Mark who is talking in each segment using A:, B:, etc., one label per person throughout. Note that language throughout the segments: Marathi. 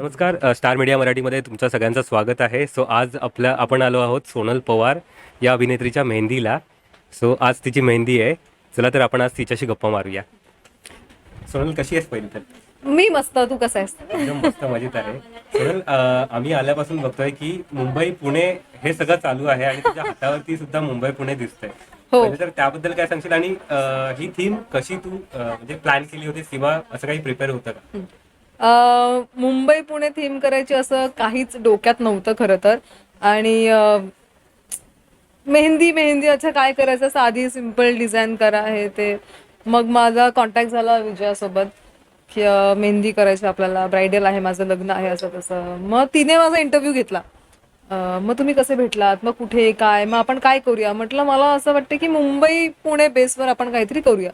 A: नमस्कार स्टार मीडिया मराठीमध्ये तुमचं सगळ्यांचं स्वागत आहे. सो आज आपल्या आपण आलो आहोत सोनल पवार या अभिनेत्रीच्या मेहंदीला. सो आज तिची मेहंदी आहे. चला तर आपण आज तिच्याशी गप्पा मारूया. सोनल कशी आहेस पहिली तर?
B: मी मस्त तू कसा आहेस?
A: एकदम मस्त मजेत आहे. सोनल अ, आम्ही आल्यापासून बघतोय की मुंबई पुणे हे सगळं चालू आहे आणि तुझ्या हातावरती सुद्धा मुंबई पुणे दिसतंय.
B: हो.
A: पहिले तर त्याबद्दल काय सांगशील? आणि अ, ही थीम कशी तू अ, म्हणजे प्लॅन केली होती किंवा असं काही प्रिपेअर होतं का?
B: मुंबई पुणे थीम करायची असं काहीच डोक्यात नव्हतं खरं तर. आणि मेहंदी मेहंदी अच्छा काय करायचं? साधी सिंपल डिझाईन करा हे ते. मग माझा कॉन्टॅक्ट झाला विजयासोबत की मेहंदी करायची आपल्याला. ब्रायडल आहे माझं लग्न आहे असं तसं. मग तिने माझा इंटरव्ह्यू घेतला. मग तुम्ही कसे भेटलात? मग कुठे काय? मग आपण काय करूया? म्हटलं मला असं वाटतं की मुंबई पुणे बेसवर आपण काहीतरी करूया.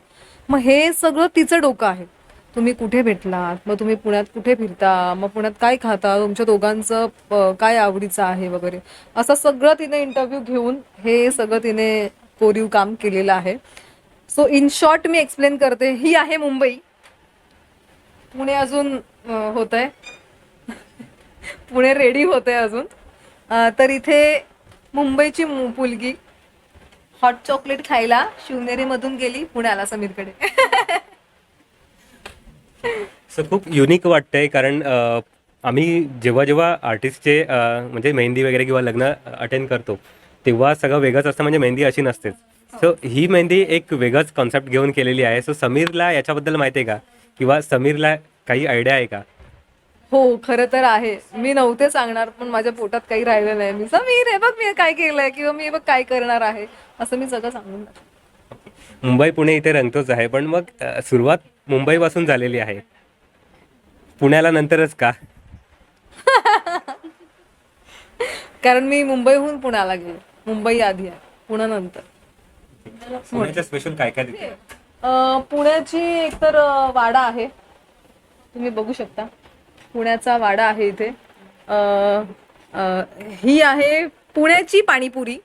B: मग हे सगळं तिचं डोकं आहे. तुम्ही कुठे भेटलात? मग तुम्ही पुण्यात कुठे फिरता? मग पुण्यात काय खाता? तुमच्या दोघांचं काय आवडीचं आहे वगैरे? असं सगळं तिने इंटरव्ह्यू घेऊन हे सगळं तिने कोरीव काम केलेलं आहे. सो इन शॉर्ट मी एक्सप्लेन करते. ही आहे मुंबई. पुणे अजून होत आहे पुणे रेडी होते अजून. तर इथे मुंबईची मु- मुलगी हॉट चॉकलेट खायला शिवनेरीमधून गेली पुण्याला समीरकडे.
A: सो खूप युनिक वाटतंय कारण अ, आम्ही जेव्हा जेव्हा आर्टिस्टचे अ, म्हणजे मेहंदी वगैरे किंवा लग्न अटेंड करतो तेव्हा सगळं वेगळंच असतं म्हणजे मेहंदी अशी नसतेच. सो ही मेहंदी एक वेगळंच कॉन्सेप्ट घेऊन केलेली आहे. सो समीरला याच्याबद्दल माहिती आहे का? किंवा समीरला काही आयडिया आहे का?
B: हो खरं तर आहे. मी नव्हते सांगणार पण माझ्या पोटात काही राहिलं नाही मी समीर हे बघ मी काय केलंय किंवा मी हे बघ काय करणार आहे असं मी सगळं सांगून टाकते.
A: मुंबई पुणे इथे रंगतोच आहे. पण मग अ, सुरुवात मुंबईपासून झालेली आहे. पुण्याला नंतरच का?
B: कारण मी मुंबईहून पुण्याला गेले. मुंबई आधी आहे. पुणे नंतर
A: पुण्याच्या स्पेशल काय काय
B: पुण्याची एकतर अं, वाडा आहे. तुम्ही बघू शकता. पुण्याचा वाडा आहे इथे. ही आहे पुण्याची पाणीपुरी.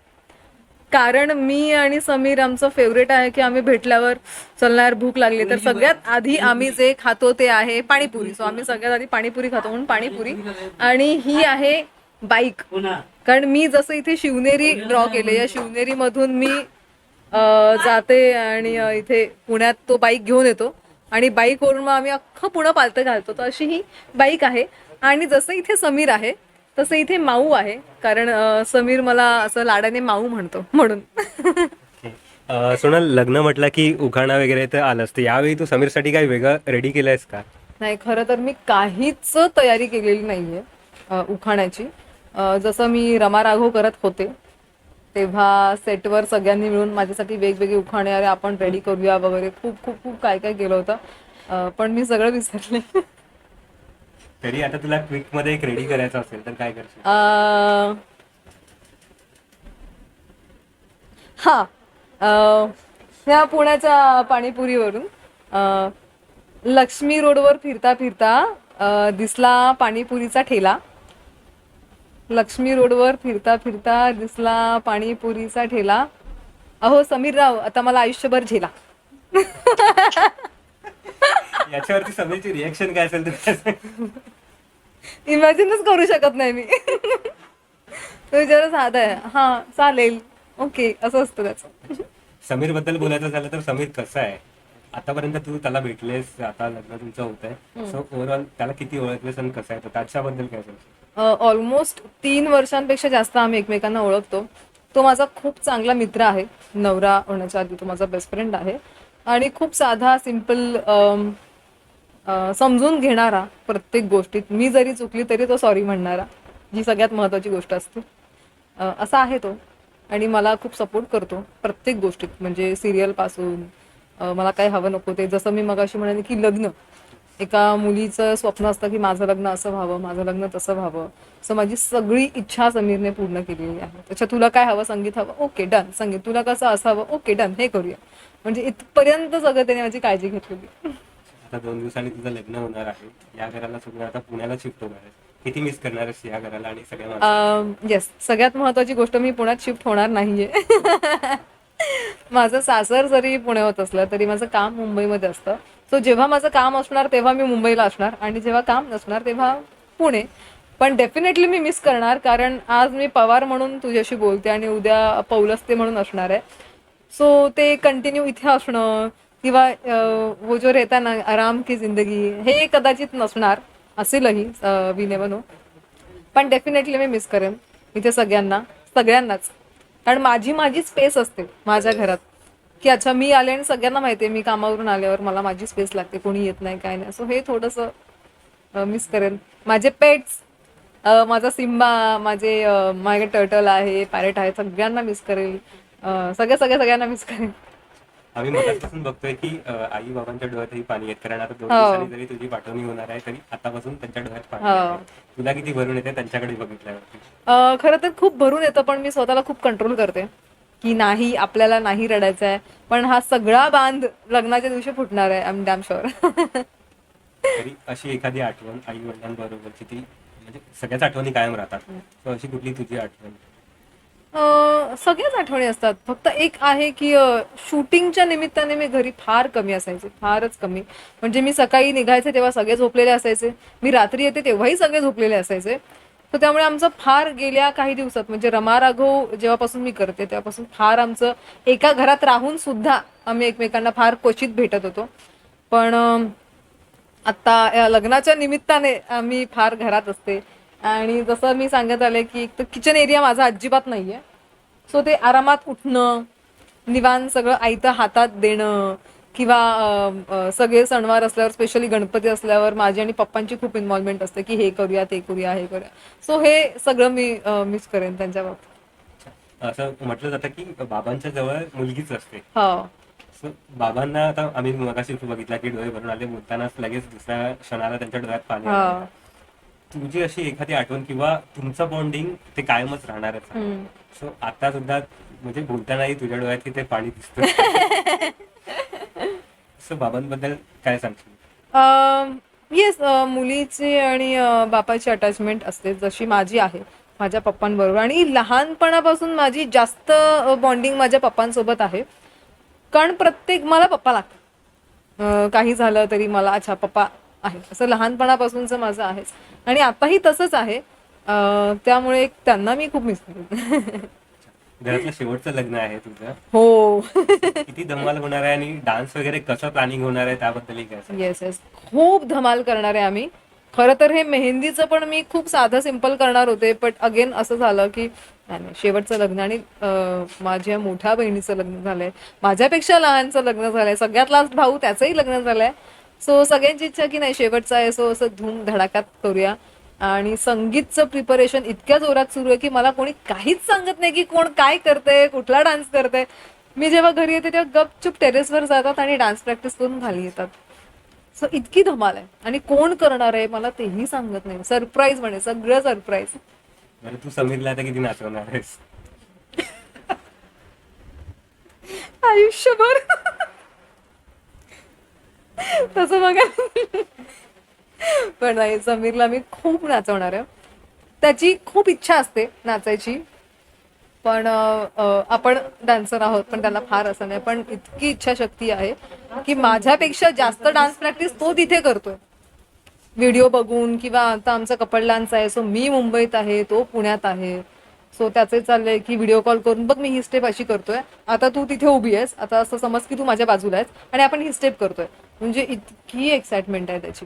B: कारण मी आणि समीर आमचं फेवरेट आहे की आम्ही भेटल्यावर चलणार भूक लागली तर सगळ्यात आधी आम्ही जे खातो ते आहे पाणीपुरी. सो आम्ही सगळ्यात आधी पाणीपुरी खातो म्हणून पाणीपुरी. आणि ही आहे बाईक. कारण मी जसं इथे शिवनेरी ड्रॉ केले या शिवनेरी मधून मी जाते आणि इथे पुण्यात तो बाईक घेऊन येतो. आणि बाईकवरून मग आम्ही अख्खं पुणं पालतं घालतो. तर अशी ही बाईक आहे. आणि जसं इथे समीर आहे तसं इथे माऊ आहे कारण अ, समीर मला असं लाडाने माऊ म्हणतो म्हणून.
A: अ, सोनल लग्न म्हटलं की उखाणा वगैरे तर आलंच तर यावेळी तू समीरसाठी काही वेगळं रेडी केलंयस का?
B: नाही खरं तर मी काहीच तयारी केलेली नाहीये अ, उखाण्याची. अ, जसं मी रमा राघव करत होते तेव्हा सेटवर सगळ्यांनी मिळून माझ्यासाठी वेगवेगळे उखाणे अरे आपण रेडी करूया वगैरे. खूप खूप खूप काय काय केलं होतं. अ, पण मी सगळं विसरले.
A: तरी आता तुला क्विकमध्ये एक रेडी करायचं असेल तर काय करशील?
B: हा. अ, ह्या पुण्याच्या पाणीपुरीवरून अं लक्ष्मी रोडवर फिरता फिरता दिसला पाणीपुरीचा ठेला. लक्ष्मी रोडवर फिरता फिरता दिसला पाणीपुरीचा ठेला. अहो समीर राव आता मला आयुष्यभर झेला.
A: याच्यावरती समीरची रिएक्शन काय असेल तर
B: इमॅजिनच करू शकत नाही मी. तो विचार साधा आहे. हा चालेल. ओके असं असतं त्याचं.
A: समीरबद्दल बोलायचं झालं तर समीर कसा आहे? आतापर्यंत तू त्याला भेटलेस आता लग्न तुमचं होत आहे सो ओव्हरऑल त्याला किती ओळखलेस आणि कसं आहे? तर त्याच्याबद्दल काय सांगशील?
B: ऑलमोस्ट तीन वर्षांपेक्षा जास्त आम्ही एकमेकांना ओळखतो. तो माझा खूप चांगला मित्र आहे. नवरा होण्याच्या आधी तो माझा बेस्ट फ्रेंड आहे. आणि खूप साधा सिंपल समजून घेणारा प्रत्येक गोष्टीत. मी जरी चुकली तरी तो सॉरी म्हणणारा जी सगळ्यात महत्त्वाची गोष्ट असते. असा आहे तो. आणि मला खूप सपोर्ट करतो प्रत्येक गोष्टीत. म्हणजे सिरियलपासून मला काय हवं नको ते. जसं मी मगाशी म्हणाले की लग्न. एका मुलीचं स्वप्न असतं की माझं लग्न असं व्हावं माझं लग्न तसं व्हावं. असं माझी सगळी इच्छा समीरने पूर्ण केलेली आहे. त्याच्या तुला काय हवं? संगीत हवं? ओके डन संगीत तुला कसं असावं ओके डन हे करूया. म्हणजे इथपर्यंत सगळं त्याने माझी काळजी घेतलेली
A: आता दोन दिवसांनी तुझं लग्न होणार आहे. या घराला सोडून आता पुण्याला शिफ्ट होणार आहे. किती मिस करणार आहेस या घराला आणि सगळ्या
B: येस सगळ्यात महत्वाची गोष्ट मी पुण्यात शिफ्ट होणार नाहीये. माझं सासर जरी पुणे होत असलं तरी माझं काम मुंबईमध्ये असतं. सो जेव्हा माझं काम असणार तेव्हा मी मुंबईला असणार. आणि जेव्हा काम नसणार तेव्हा पुणे. पण डेफिनेटली मी मिस करणार कारण आज मी पवार म्हणून तुझ्याशी बोलते आणि उद्या पौलस्ते म्हणून असणार आहे. सो ते कंटिन्यू इथे असणं किंवा वो जो रहता ना आराम की जिंदगी हे कदाचित नसणार असेलही विने बनू. पण डेफिनेटली मी मिस करेन इथे सगळ्यांना सगळ्यांनाच. कारण माझी माझी स्पेस असते माझ्या घरात. की अच्छा मी आले आणि सगळ्यांना माहिती आहे मी कामावरून आल्यावर मला माझी स्पेस लागते कोणी येत नाही काय नाही. सो हे थोडंसं मिस करेन. माझे पेट्स माझा सिम्बा माझे माझे टर्टल आहे पॅरेट आहे सगळ्यांना मिस करेल. सगळ्या सगळ्या सगळ्यांना मिस करेन.
A: आम्ही मगापासून बघतोय की आई बाबांच्या डोळ्यातही पाणी येत कारण आता दोन
B: हो.
A: दिवसांनी जरी तुझी पाठवणी होणार आहे तरी आतापासून त्यांच्या डोळ्यात पाणी
B: हो.
A: येतंय. तुला किती भरून येते त्यांच्याकडे बघितल्यावरती
B: अं, खरं तर खूप भरून येतं पण मी स्वतःला खूप कंट्रोल करते की नाही आपल्याला नाही रडायचं आहे पण हा सगळा बांध लग्नाच्या दिवशी फुटणार आहे आय डॅम शुअर
A: तरी अशी एखादी आठवण आई वडिलांबरोबरची ती म्हणजे सगळ्याच आठवणी कायम राहतात So अशी कुठली तुझी आठवण
B: अं, सगळ्याच आठवणी असतात. फक्त एक आहे की शूटिंगच्या निमित्ताने मी घरी फार कमी असायचे. फारच कमी. म्हणजे मी सकाळी निघायचे तेव्हा सगळे झोपलेले असायचे. मी रात्री येते तेव्हाही सगळे झोपलेले असायचे. तर त्यामुळे आमचं फार गेल्या काही दिवसात म्हणजे रमा राघव जेव्हापासून मी करते तेव्हापासून फार आमचं एका घरात राहून सुद्धा आम्ही एकमेकांना फार क्वचित भेटत होतो. पण अं, आता या लग्नाच्या निमित्ताने आम्ही फार घरात असते. आणि जसं मी सांगत आले की एक तर किचन एरिया माझा अजिबात नाहीये. सो ते आरामात उठणं निवान सगळं आयतं हातात देणं किंवा सगळे सणवार असल्यावर स्पेशली गणपती असल्यावर माझी आणि पप्पांची खूप इन्व्हॉल्वमेंट असते की हे करूया ते करूया हे करूया. सो हे सगळं मी मिस करेन त्यांच्या बाबतीत.
A: असं म्हटलं जातं की बाबांच्या जवळ मुलगीच असते.
B: हो.
A: बाबांना आता आम्ही मगाशी बघितला की डोळे भरून आले बोलतानाच लगेच दुसऱ्या क्षणाला त्यांच्या डोळ्यात पाणी तुमची अशी एखादी आठवण किंवा तुमचं बॉन्डिंग ते कायमच राहणारच आहे.
B: हम्म.
A: सो आता सुद्धा म्हणजे बोलतानाही तुझ्या डोळ्यात ते पाणी दिसतं. सो बाबांबद्दल काय सांगशील?
B: येस मुलीची आणि अं, बापाची अटॅचमेंट असते जशी माझी आहे माझ्या पप्पांबरोबर. आणि लहानपणापासून माझी जास्त बॉन्डिंग माझ्या पप्पांसोबत आहे. कारण प्रत्येक मला पप्पा लागतात. अं, काही झालं तरी मला अच्छा पप्पा आहे. असं लहानपणापासूनचं माझं आहेच. आणि आताही तसंच आहे. त्यामुळे एक त्यांना मी खूप मिस करते
A: घरातलं शेवटचं लग्न आहे तुझं
B: हो.
A: किती धमाल होणार आहे आणि डान्स वगैरे कसं प्लॅनिंग होणार आहे सांग?
B: येस येस खूप धमाल करणार आहे आम्ही. खरं तर हे मेहंदीचं पण मी खूप साधं सिंपल करणार होते बट अगेन असं झालं की नाही शेवटचं लग्न आणि माझ्या मोठ्या बहिणीचं लग्न झालंय. माझ्यापेक्षा लहानचं लग्न झालंय. सगळ्यात लास्ट भाऊ त्याचंही लग्न झालंय. सो सगळ्यांची इच्छा की नाही शेवटचं आहे. सो असं धूम धडाक्यात करूया. आणि संगीतचं प्रिपरेशन इतक्या जोरात सुरू आहे की मला कोणी काहीच सांगत नाही की कोण काय करतंय कुठला डान्स करतंय. मी जेव्हा घरी येते तेव्हा गपचूप टेरेसवर जातात आणि डान्स प्रॅक्टिस करून खाली येतात. सो इतकी धमाल आहे. आणि कोण करणार आहे मला तेही सांगत नाही. सरप्राईज म्हणे सगळं सरप्राईज
A: तू समीरला किती नाचवणार आहेस?
B: आयुष्यभर. तसं बघा. पण नाही समीरला मी खूप नाचवणार आहे. त्याची खूप इच्छा असते नाचायची. पण आपण डान्सर आहोत पण त्याला फार असं नाही. पण इतकी इच्छाशक्ती आहे की माझ्यापेक्षा जास्त डान्स प्रॅक्टिस तो तिथे करतोय. व्हिडिओ बघून किंवा आता आमचा कपल डान्स आहे सो मी मुंबईत आहे तो पुण्यात आहे. सो त्याचे चाललंय की व्हिडिओ कॉल करून बघ मी ही स्टेप अशी करतोय. आता तू तिथे उभी आहेस. आता असं समज की तू माझ्या बाजूला आहेस आणि आपण ही स्टेप करतोय. म्हणजे इतकी एक्साइटमेंट आहे त्याची.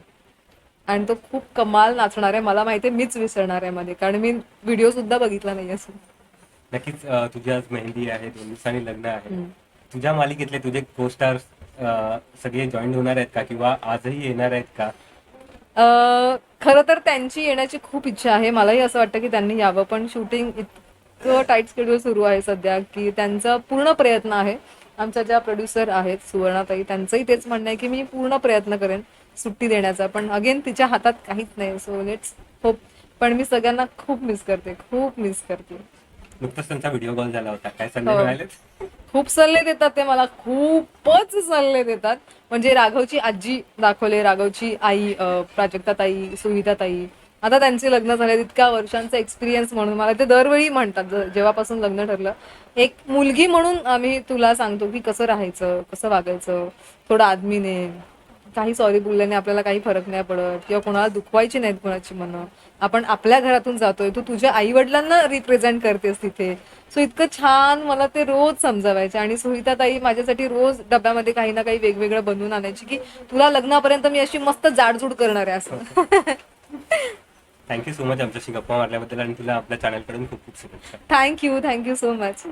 B: आणि तो खूप कमाल नाचणार आहे. मला माहिती आहे मीच विसरणार आहे मध्ये. कारण मी व्हिडिओ सुद्धा बघितला नाही असं
A: नक्कीच तुझी आज मेहंदी आहे दोन दिवसांनी लग्न आहे. तुझ्या मालिकेतले तुझे को सगळे जॉईन होणार आहेत का किंवा आजही येणार आहेत का?
B: खरं तर त्यांची येण्याची खूप इच्छा आहे. मलाही असं वाटतं की त्यांनी यावं. पण शूटिंग इतकं टाईट शेड्यूल सुरू आहे सध्या की त्यांचा पूर्ण प्रयत्न आहे. आमच्या ज्या प्रोड्युसर आहेत सुवर्णाताई त्यांचंही तेच म्हणणं आहे की मी पूर्ण प्रयत्न करेन सुट्टी देण्याचा. पण अगेन तिच्या हातात काहीच नाही. सो लेट्स होप पण मी सगळ्यांना खूप मिस करते. खूप मिस करते.
A: नुकताच त्यांचा व्हिडिओ कॉल झाला होता. काय सल्ले
B: हो.
A: मिळालेत?
B: खूप सल्ले देतात ते मला. खूपच सल्ले देतात. म्हणजे राघवची आजी दाखवले. राघवची आई प्राजक्ताताई सुहिताताई आता त्यांचे लग्न झाले इतक्या वर्षांचा एक्सपिरियन्स म्हणून. मला ते दरवेळी म्हणतात जेव्हापासून लग्न ठरलं. एक मुलगी म्हणून आम्ही तुला सांगतो की कसं राहायचं कसं वागायचं थोडं आदमीने काही सॉरी बोलल्याने आपल्याला काही फरक नाही पडत किंवा कोणाला दुखवायची नाहीत कोणाची मनं. आपण आपल्या घरातून जातोय तू तुझ्या आई वडिलांना रिप्रेझेंट करतेस तिथे. सो इतकं छान मला ते रोज समजावायचे आणि सुहिता ताई माझ्यासाठी रोज डब्यामध्ये काही ना काही वेगवेगळं बनवून आणायची की तुला लग्नापर्यंत मी अशी मस्त जाडजूड करणार आहे असं.
A: थँक्यू सो मच आमच्याशी गप्पा मारल्याबद्दल आणि तुला आपल्या चॅनलकडून खूप खूप शुभेच्छा.
B: Thank you thank you so much